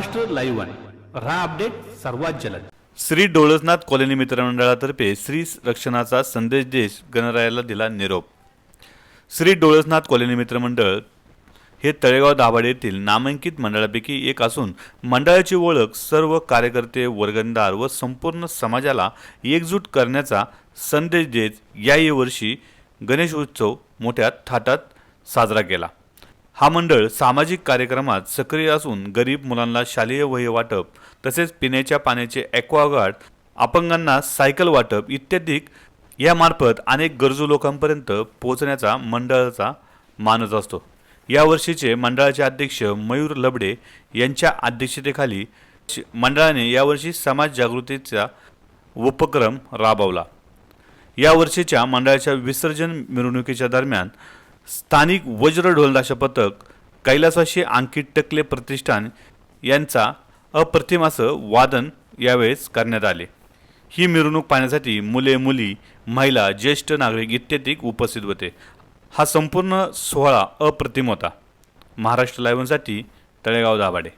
Maharashtra live आहे रहा update सर्वात जलद. श्री डोळसनाथ कॉलनी मित्रमंडळातर्फे श्री रक्षणाचा संदेश देश गणरायाला दिला निरोप. श्री डोळसनाथ कॉलनी मित्रमंडळ हे तळेगाव दाभाडे येथील नामांकित मंडळापैकी एक असून मंडळाची ओळख सर्व कार्यकर्ते वर्गणदार व संपूर्ण समाजाला एकजूट करण्याचा संदेश देत याही वर्षी गणेश उत्सव मोठ्या थाटात साजरा केला. हा मंडळ सामाजिक कार्यक्रमात सक्रिय असून गरीब मुलांना शालेय वही वाटप तसेच पिण्याच्या पाण्याचे ॲक्वागार्ड अपंगांना सायकल वाटप इत्यादी यामार्फत अनेक गरजू लोकांपर्यंत पोहोचण्याचा मंडळाचा मानस असतो. यावर्षीचे मंडळाचे अध्यक्ष मयूर लबडे यांच्या अध्यक्षतेखाली मंडळाने यावर्षी समाज जागृतीचा उपक्रम राबवला. या वर्षीच्या मंडळाच्या विसर्जन मिरवणुकीच्या दरम्यान स्थानिक वज्र ढोलदाशा पथक कैलासवासी अंकित टकले प्रतिष्ठान यांचा अप्रतिम असं वादन यावेळेस करण्यात आले. ही मिरवणूक पाहण्यासाठी मुले मुली महिला ज्येष्ठ नागरिक इत्यादी उपस्थित होते. हा संपूर्ण सोहळा अप्रतिम होता. महाराष्ट्र लाईव्हसाठी तळेगाव दाभाडे